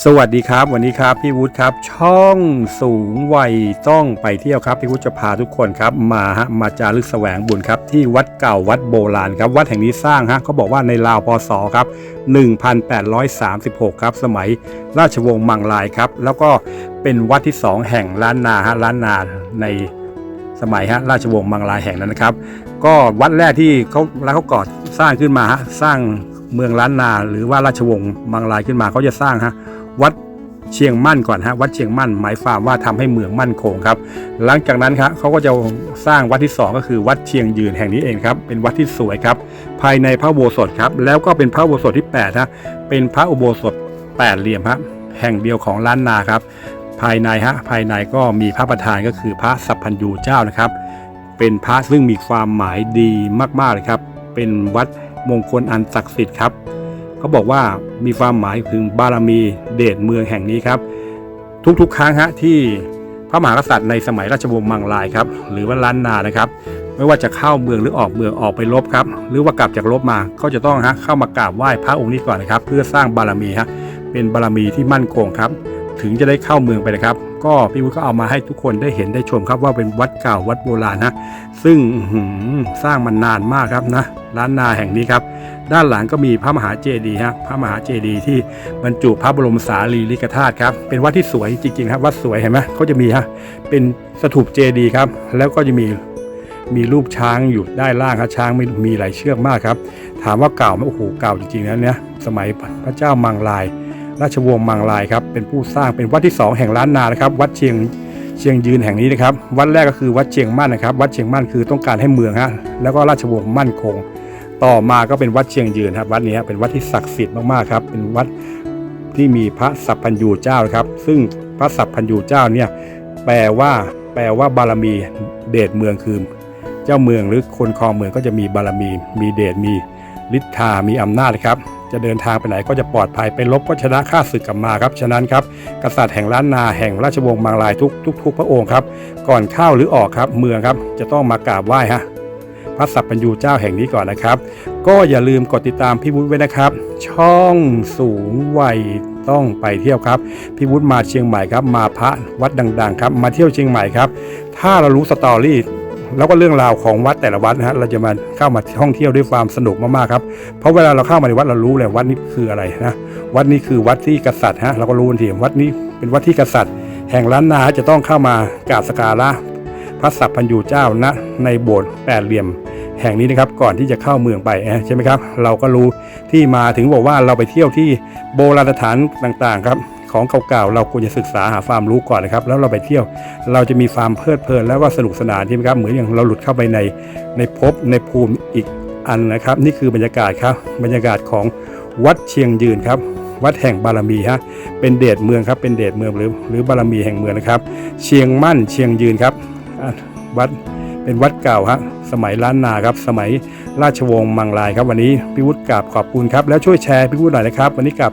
สวัสดีครับ วันนี้ครับพี่วุฒิครับช่องสูงวัยต้องไปเที่ยวครับพี่วุฒิจะพาทุกคนครับมาฮะมาจารึกแสวงบุญครับที่วัดเก่าวัดโบราณครับวัดแห่งนี้สร้างฮะเขาบอกว่าในราวพศครับ1836 ครับสมัยราชวงศ์มังลายครับแล้วก็เป็นวัดที่สองแห่งล้านนาฮะล้านนาในสมัยฮะราชวงศ์มังลายแห่งนั้นนะครับก็วัดแรกที่เขาแล้วเขาก่อสร้างขึ้นมาฮะสร้างเมืองล้านนา หรือว่าราชวงศ์มังลายขึ้นมาเขาจะสร้างฮะ วัดเชียงมั่นก่อนฮะวัดเชียงมั่นหมายความว่าทำให้เมืองมั่นคงครับ หลังจากนั้นครับเขาก็จะสร้างวัดที่ 2 ก็คือวัดเชียงยืนแห่งนี้เองครับ เป็นวัดที่สวยครับ ภายในพระโบสถครับ แล้วก็เป็นพระโบสถที่8ฮะเป็นพระอุโบสถแปดเหลี่ยมฮะแห่งเดียวของล้านนาครับ ภายในฮะภายในก็มีพระประธานก็คือพระสัพพัญญูเจ้านะครับ เป็นพระซึ่งมีความหมายดีมากๆเลยครับ เป็นวัดมงคลอันศักดิ์สิทธิ์ครับ เขาบอกว่ามีความหมายถึงบารมีเดชเมืองแห่งนี้ครับ ทุกๆ ครั้งฮะที่พระมหากษัตริย์ในสมัยราชวงศ์มังลายครับหรือว่าล้านนานะครับ ไม่ว่าจะเข้าเมืองหรือออกเมืองออกไปรบครับ หรือว่ากลับจากรบมาก็จะต้องฮะเข้ามากราบไหว้พระองค์นี้ก่อนนะครับ เพื่อสร้างบารมีฮะเป็นบารมีที่มั่นคงครับ ถึงจะได้เข้าเมืองไปนะครับ ก็พี่วุฒิก็เอามาให้ทุกคนได้เห็นได้ชมครับว่าเป็นวัดเก่าวัดโบราณนะ ซึ่งสร้างมานานมากครับนะล้านนาแห่งนี้ครับ ด้านหลังก็มีพระมหาเจดีย์ฮะพระมหาเจดีย์ที่บรรจุพระบรมสารีริกธาตุครับเป็นวัดที่สวยจริงๆครับวัดสวยเห็นไหมเขาจะมีฮะเป็นสถูปเจดีย์ครับ แล้วก็จะมีมีรูปช้างอยู่ด้านล่างครับช้างมีมีหลายเชือกมากครับ ถามว่าเก่าไหมโอ้โหเก่าจริงๆนะเนี่ยสมัยพระเจ้ามังลาย ราชวงศ์มังลายครับเป็นผู้สร้างเป็นวัดที่สองแห่งล้านนานะครับวัดเชียงเชียงยืนแห่งนี้นะครับวัดแรกก็คือวัดเชียงมั่นนะครับวัดเชียงมั่นคือต้องการให้เมืองฮะแล้วก็ราชวงศ์มั่นคง ต่อมาก็เป็นวัดเชียงยืนครับวัดนี้เป็นวัดที่ศักดิ์สิทธิ์มากๆครับเป็นวัดที่มีพระสัพพัญญูเจ้าครับ ซึ่งพระสัพพัญญูเจ้าเนี่ยแปลว่าแปลว่าบารมีเดชเมืองคือ เจ้าเมืองหรือคนครองเมืองก็จะมีบารมีมีเดชมี ฤทธามีอำนาจครับ จะเดินทางไปไหนก็จะปลอดภัยไปลบก็ชนะข้าศึกกลับมาครับ ฉะนั้นครับกษัตริย์แห่งล้านนาแห่งราชวงศ์มังลายทุกทุกทุกพระองค์ครับ ก่อนเข้าหรือออกครับ เมืองครับจะต้องมากราบไหว้ฮะพระสัพพัญญูเจ้าแห่งนี้ก่อนนะครับ ก็อย่าลืมกดติดตามพี่วุฒิไว้นะครับ ช่องสูงวัยต้องไปเที่ยวครับพี่วุฒิมาเชียงใหม่ครับ มาพระวัดดัง ๆ ครับ มาเที่ยวเชียงใหม่ครับ ถ้าเรารู้สตอรี่ แล้วก็เรื่องราวของวัดแต่ละวัดนะฮะเราจะมาเข้ามาท่องเที่ยวด้วยความสนุกมากๆครับเพราะเวลาเราเข้ามาในวัดเรารู้เลยวัดนี้คืออะไรนะวัดนี้คือวัดที่กษัตริย์ฮะเราก็รู้ทันทีวัดนี้เป็นวัดที่กษัตริย์ แห่งล้านนาจะต้องเข้ามากราบสกการะพระสัพพัญญูเจ้าณในโบสถ์แปดเหลี่ยมแห่งนี้นะครับก่อนที่จะเข้าเมืองไปใช่ไหมครับ เราก็รู้ที่มาถึงบอกว่าเราไปเที่ยวที่โบราณสถานต่างๆครับ ของเก่าๆเราควรจะศึกษาหาความรู้ก่อนนะครับ แล้วเราไปเที่ยวเราจะมีความเพลิดเพลินและว่าสนุกสนานใช่ไหมครับเหมือนอย่างเราหลุดเข้าไปในในภพในภูมิอีกอันนะครับ นี่คือบรรยากาศครับบรรยากาศของวัดเชียงยืนครับวัดแห่งบารมีฮะ เป็นเดชเมืองครับ เป็นเดชเมืองหรือหรือบารมีแห่งเมืองนะครับ เชียงมั่นเชียงยืนครับ วัดเป็นวัดเก่าฮะ สมัยล้านนาครับ สมัยราชวงศ์มังลายครับ วันนี้พี่วุฒิกราบขอบคุณครับ แล้วช่วยแชร์พี่วุฒิหน่อยนะครับ วันนี้กราบ